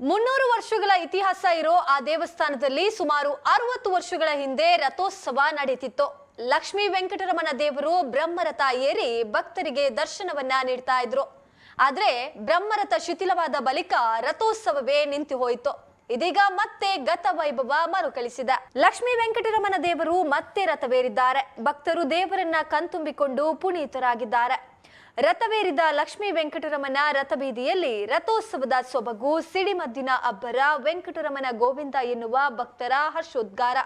ಮುನ್ನೂರು ವರ್ಷಗಳ ಇತಿಹಾಸ ಇರೋ ಆ ದೇವಸ್ಥಾನದಲ್ಲಿ ಸುಮಾರು ಅರವತ್ತು ವರ್ಷಗಳ ಹಿಂದೆ ರಥೋತ್ಸವ ನಡೀತಿತ್ತು ಲಕ್ಷ್ಮೀ ವೆಂಕಟರಮಣ ದೇವರು ಬ್ರಹ್ಮರಥ ಏರಿ ಭಕ್ತರಿಗೆ ದರ್ಶನವನ್ನ ನೀಡ್ತಾ ಇದ್ರು. ಆದ್ರೆ ಬ್ರಹ್ಮರಥ ಶಿಥಿಲವಾದ ಬಳಿಕ ರಥೋತ್ಸವವೇ ನಿಂತು ಹೋಯಿತು. ಇದೀಗ ಮತ್ತೆ ಗತ ವೈಭವ ಮರುಕಳಿಸಿದೆ. ಲಕ್ಷ್ಮೀ ವೆಂಕಟರಮಣ ದೇವರು ಮತ್ತೆ ರಥವೇರಿದ್ದಾರೆ. ಭಕ್ತರು ದೇವರನ್ನ ಕಣ್ತುಂಬಿಕೊಂಡು ಪುನೀತರಾಗಿದ್ದಾರೆ. ರಥವೇರಿದ ಲಕ್ಷ್ಮೀ ವೆಂಕಟರಮನ ರಥಬೀದಿಯಲ್ಲಿ ರಥೋತ್ಸವದ ಸೊಬಗು, ಸಿಡಿಮದ್ದಿನ ಅಬ್ಬರ ವೆಂಕಟರಮನ ಗೋವಿಂದ ಎನ್ನುವ ಭಕ್ತರ ಹರ್ಷೋದ್ಗಾರ.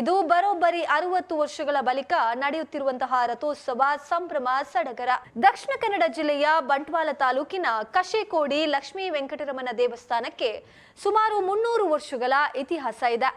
ಇದು ಬರೋಬ್ಬರಿ ಅರವತ್ತು ವರ್ಷಗಳ ಬಳಿಕ ನಡೆಯುತ್ತಿರುವಂತಹ ರಥೋತ್ಸವ ಸಂಭ್ರಮ ಸಡಗರ. ದಕ್ಷಿಣ ಕನ್ನಡ ಜಿಲ್ಲೆಯ ಬಂಟ್ವಾಳ ತಾಲೂಕಿನ ಕಶೇಕೋಡಿ ಲಕ್ಷ್ಮೀ ವೆಂಕಟರಮನ ದೇವಸ್ಥಾನಕ್ಕೆ ಸುಮಾರು ಮುನ್ನೂರು ವರ್ಷಗಳ ಇತಿಹಾಸ ಇದೆ.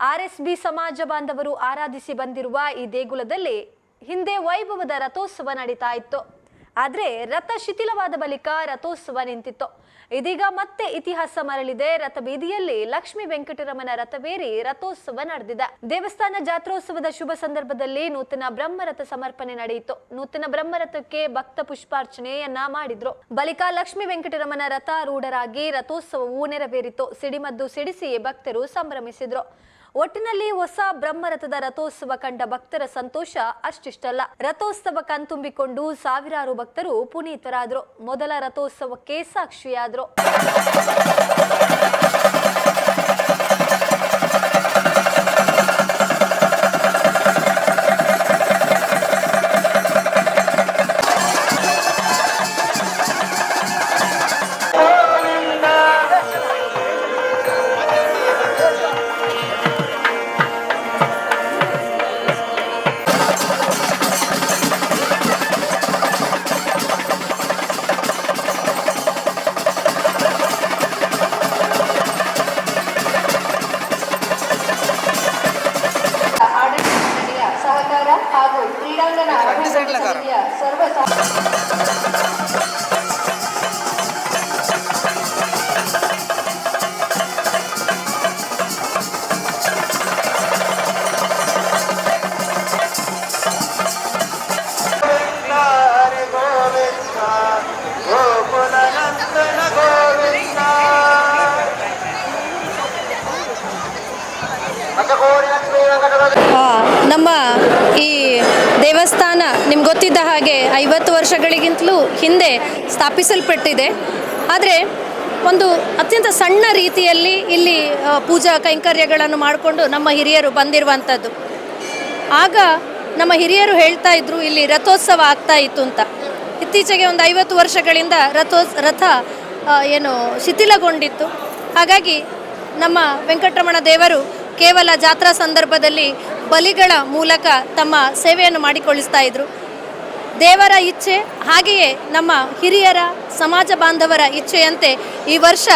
ಆರ್ಎಸ್ಬಿ ಸಮಾಜ ಬಾಂಧವರು ಆರಾಧಿಸಿ ಬಂದಿರುವ ಈ ದೇಗುಲದಲ್ಲಿ ಹಿಂದೆ ವೈಭವದ ರಥೋತ್ಸವ ನಡೀತಾ ಇತ್ತು. ಆದ್ರೆ ರಥ ಶಿಥಿಲವಾದ ಬಳಿಕ ರಥೋತ್ಸವ ನಿಂತಿತ್ತು. ಇದೀಗ ಮತ್ತೆ ಇತಿಹಾಸ ಮರಳಿದೆ. ರಥ ಬೀದಿಯಲ್ಲಿ ಲಕ್ಷ್ಮೀ ವೆಂಕಟರಮನ ರಥವೇರಿ ರಥೋತ್ಸವ ನಡೆದಿದೆ. ದೇವಸ್ಥಾನ ಜಾತ್ರೋತ್ಸವದ ಶುಭ ಸಂದರ್ಭದಲ್ಲಿ ನೂತನ ಬ್ರಹ್ಮರಥ ಸಮರ್ಪಣೆ ನಡೆಯಿತು. ನೂತನ ಬ್ರಹ್ಮರಥಕ್ಕೆ ಭಕ್ತ ಪುಷ್ಪಾರ್ಚನೆಯನ್ನ ಮಾಡಿದ್ರು. ಬಳಿಕ ಲಕ್ಷ್ಮೀ ವೆಂಕಟರಮನ ರಥಾರೂಢರಾಗಿ ರಥೋತ್ಸವವು ನೆರವೇರಿತು. ಸಿಡಿಮದ್ದು ಸಿಡಿಸಿ ಭಕ್ತರು ಸಂಭ್ರಮಿಸಿದ್ರು. ಒಟ್ಟಿನಲ್ಲಿ ಹೊಸ ಬ್ರಹ್ಮರಥದ ರಥೋತ್ಸವ ಕಂಡ ಭಕ್ತರ ಸಂತೋಷ ಅಷ್ಟಿಷ್ಟಲ್ಲ. ರಥೋತ್ಸವ ಕಣ್ತುಂಬಿಕೊಂಡು ಸಾವಿರಾರು ಭಕ್ತರು ಪುನೀತರಾದ್ರು. ಮೊದಲ ರಥೋತ್ಸವಕ್ಕೆ ಸಾಕ್ಷಿಯಾದ್ರು. ದೇವಸ್ಥಾನ ನಿಮ್ಗೆ ಗೊತ್ತಿದ್ದ ಹಾಗೆ ಐವತ್ತು ವರ್ಷಗಳಿಗಿಂತಲೂ ಹಿಂದೆ ಸ್ಥಾಪಿಸಲ್ಪಟ್ಟಿದೆ. ಆದರೆ ಒಂದು ಅತ್ಯಂತ ಸಣ್ಣ ರೀತಿಯಲ್ಲಿ ಇಲ್ಲಿ ಪೂಜಾ ಕೈಂಕರ್ಯಗಳನ್ನು ಮಾಡಿಕೊಂಡು ನಮ್ಮ ಹಿರಿಯರು ಬಂದಿರುವಂಥದ್ದು. ಆಗ ನಮ್ಮ ಹಿರಿಯರು ಹೇಳ್ತಾ ಇದ್ರು, ಇಲ್ಲಿ ರಥೋತ್ಸವ ಆಗ್ತಾ ಇತ್ತು ಅಂತ. ಇತ್ತೀಚೆಗೆ ಒಂದು ಐವತ್ತು ವರ್ಷಗಳಿಂದ ರಥೋತ್ಸ ರಥ ಏನು ಶಿಥಿಲಗೊಂಡಿತ್ತು. ಹಾಗಾಗಿ ನಮ್ಮ ವೆಂಕಟರಮಣ ದೇವರು ಕೇವಲ ಜಾತ್ರಾ ಸಂದರ್ಭದಲ್ಲಿ ಬಲಿಗಳ ಮೂಲಕ ತಮ್ಮ ಸೇವೆಯನ್ನು ಮಾಡಿಕೊಳ್ಳಿಸ್ತಾ ಇದ್ರು. ದೇವರ ಇಚ್ಛೆ ಹಾಗೆಯೇ ನಮ್ಮ ಹಿರಿಯರ, ಸಮಾಜ ಬಾಂಧವರ ಇಚ್ಛೆಯಂತೆ ಈ ವರ್ಷ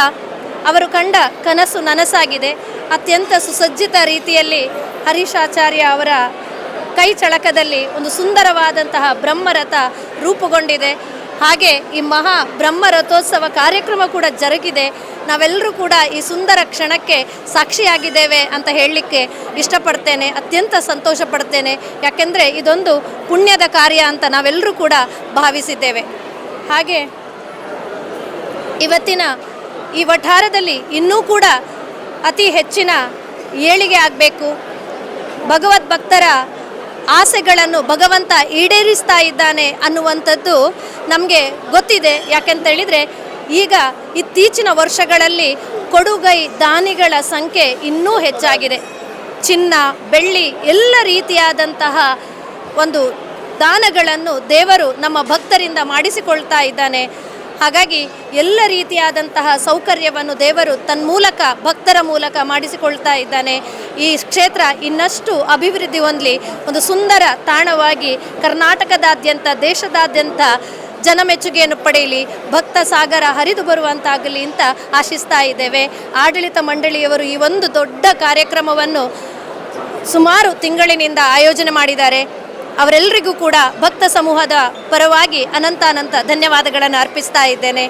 ಅವರು ಕಂಡ ಕನಸು ನನಸಾಗಿದೆ. ಅತ್ಯಂತ ಸುಸಜ್ಜಿತ ರೀತಿಯಲ್ಲಿ ಹರೀಶಾಚಾರ್ಯ ಅವರ ಕೈ ಚಳಕದಲ್ಲಿ ಒಂದು ಸುಂದರವಾದಂತಹ ಬ್ರಹ್ಮರಥ ರೂಪುಗೊಂಡಿದೆ. ಹಾಗೆ ಈ ಮಹಾ ಬ್ರಹ್ಮ ರಥೋತ್ಸವ ಕಾರ್ಯಕ್ರಮ ಕೂಡ ಜರುಗಿದೆ. ನಾವೆಲ್ಲರೂ ಕೂಡ ಈ ಸುಂದರ ಕ್ಷಣಕ್ಕೆ ಸಾಕ್ಷಿಯಾಗಿದ್ದೇವೆ ಅಂತ ಹೇಳಲಿಕ್ಕೆ ಇಷ್ಟಪಡ್ತೇನೆ, ಅತ್ಯಂತ ಸಂತೋಷ ಪಡ್ತೇನೆ ಯಾಕೆಂದರೆ ಇದೊಂದು ಪುಣ್ಯದ ಕಾರ್ಯ ಅಂತ ನಾವೆಲ್ಲರೂ ಕೂಡ ಭಾವಿಸಿದ್ದೇವೆ. ಹಾಗೆ ಇವತ್ತಿನ ಈ ವಠಾರದಲ್ಲಿ ಇನ್ನೂ ಕೂಡ ಅತಿ ಹೆಚ್ಚಿನ ಏಳಿಗೆ ಆಗಬೇಕು. ಭಗವದ್ ಭಕ್ತರ ಆಸೆಗಳನ್ನು ಭಗವಂತ ಈಡೇರಿಸ್ತಾ ಇದ್ದಾನೆ ಅನ್ನುವಂಥದ್ದು ನಮಗೆ ಗೊತ್ತಿದೆ. ಯಾಕೆಂತ ಹೇಳಿದರೆ ಈಗ ಇತ್ತೀಚಿನ ವರ್ಷಗಳಲ್ಲಿ ಕೊಡುಗೈ ದಾನಿಗಳ ಸಂಖ್ಯೆ ಇನ್ನೂ ಹೆಚ್ಚಾಗಿದೆ. ಚಿನ್ನ, ಬೆಳ್ಳಿ ಎಲ್ಲ ರೀತಿಯಾದಂತಹ ಒಂದು ದಾನಗಳನ್ನು ದೇವರು ನಮ್ಮ ಭಕ್ತರಿಂದ ಮಾಡಿಸಿಕೊಳ್ತಾ ಇದ್ದಾನೆ. ಹಾಗಾಗಿ ಎಲ್ಲ ರೀತಿಯಾದಂತಹ ಸೌಕರ್ಯವನ್ನು ದೇವರು ತನ್ಮೂಲಕ ಭಕ್ತರ ಮೂಲಕ ಮಾಡಿಸಿಕೊಳ್ತಾ ಇದ್ದಾನೆ. ಈ ಕ್ಷೇತ್ರ ಇನ್ನಷ್ಟು ಅಭಿವೃದ್ಧಿ ಹೊಂದಲಿ. ಒಂದು ಸುಂದರ ತಾಣವಾಗಿ ಕರ್ನಾಟಕದಾದ್ಯಂತ, ದೇಶದಾದ್ಯಂತ ಜನಮೆಚ್ಚುಗೆಯನ್ನು ಪಡೆಯಲಿ. ಭಕ್ತ ಸಾಗರ ಹರಿದು ಬರುವಂತಾಗಲಿ ಅಂತ ಆಶಿಸ್ತಾ ಇದ್ದೇವೆ. ಆಡಳಿತ ಮಂಡಳಿಯವರು ಈ ಒಂದು ದೊಡ್ಡ ಕಾರ್ಯಕ್ರಮವನ್ನು ಸುಮಾರು ತಿಂಗಳಿನಿಂದ ಆಯೋಜನೆ ಮಾಡಿದ್ದಾರೆ. ಅವರೆಲ್ಲರಿಗೂ ಕೂಡ ಭಕ್ತ ಸಮೂಹದ ಪರವಾಗಿ ಅನಂತ ಅನಂತ ಧನ್ಯವಾದಗಳನ್ನು ಅರ್ಪಿಸ್ತಾ ಇದ್ದೇನೆ.